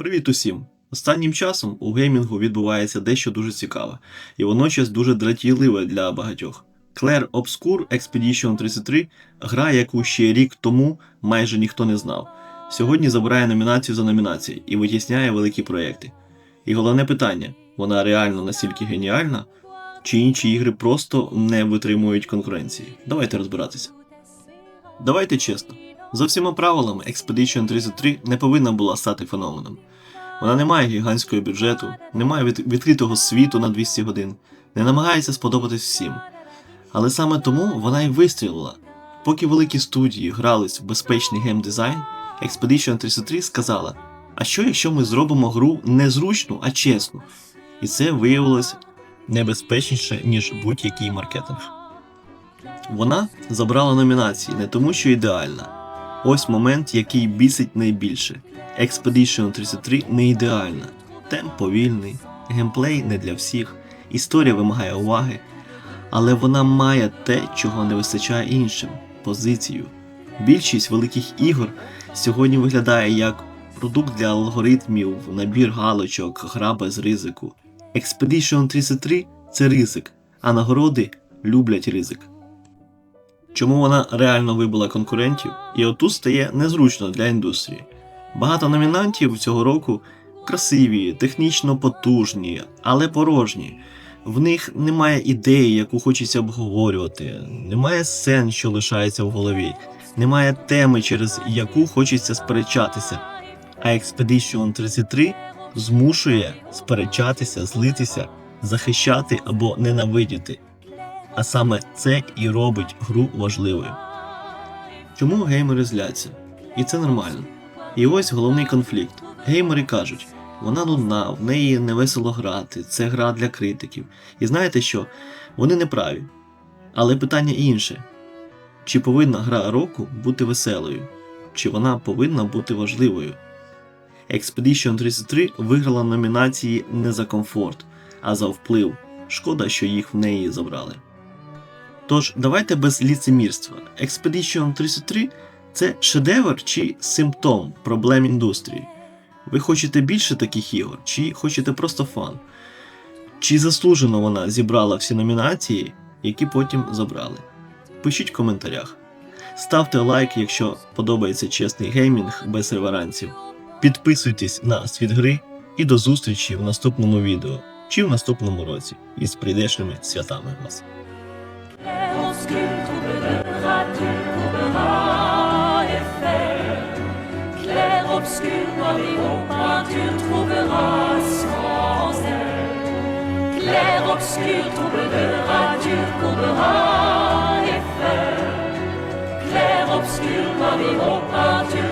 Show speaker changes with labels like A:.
A: Привіт усім! Останнім часом у геймінгу відбувається дещо дуже цікаве, і водночас дуже дратівливе для багатьох. Clair Obscure Expedition 33 гра, яку ще рік тому майже ніхто не знав. Сьогодні забирає номінацію за номінацією і витісняє великі проєкти. І головне питання: вона реально настільки геніальна, чи інші ігри просто не витримують конкуренції? Давайте розбиратися. Давайте чесно. За всіма правилами, Expedition 33 не повинна була стати феноменом. Вона не має гігантського бюджету, не має від- відкритого світу на 200 годин, не намагається сподобатись всім. Але саме тому вона і вистрілила. Поки великі студії грались в безпечний геймдизайн, Expedition 33 сказала: а що якщо ми зробимо гру не зручну, а чесну? І це виявилось небезпечніше, ніж будь-який маркетинг. Вона забрала номінації не тому, що ідеальна. Ось момент, який бісить найбільше. Expedition 33 не ідеальна. Темп повільний, геймплей не для всіх, історія вимагає уваги, але вона має те, чого не вистачає іншим позицію. Більшість великих ігор сьогодні виглядає як продукт для алгоритмів, набір галочок, гра без ризику. Expedition 33 це ризик, а нагороди люблять ризик. Чому вона реально вибила конкурентів, і отут стає незручно для індустрії. Багато номінантів цього року красиві, технічно потужні, але порожні. В них немає ідеї, яку хочеться обговорювати, немає сцен, що лишається в голові, немає теми, через яку хочеться сперечатися. А Expedition 33 змушує сперечатися, злитися, захищати або ненавидіти. А саме це і робить гру важливою. Чому геймери зляться? І це нормально. І ось головний конфлікт. Геймери кажуть, вона нудна, в неї не весело грати, це гра для критиків. І знаєте що? Вони не праві. Але питання інше: чи повинна гра року бути веселою? Чи вона повинна бути важливою? Expedition 33 виграла номінації не за комфорт, а за вплив. Шкода, що їх в неї забрали. Тож, давайте без ліцемірства. Expedition 33 це шедевр чи симптом проблем індустрії. Ви хочете більше таких ігор, чи хочете просто фан? Чи заслужено вона зібрала всі номінації, які потім забрали? Пишіть в коментарях. Ставте лайк, якщо подобається чесний геймінг без реверансів. Підписуйтесь на світ гри і до зустрічі в наступному відео чи в наступному році із прийдешніми святами вас.
B: tu troubleras, tu courberas les fers. Clair, obscur, noir et rond, tu trouveras sans elle. Clair, obscur, troubleras, tu courberas les fers. Clair, obscur, noir et rond, tu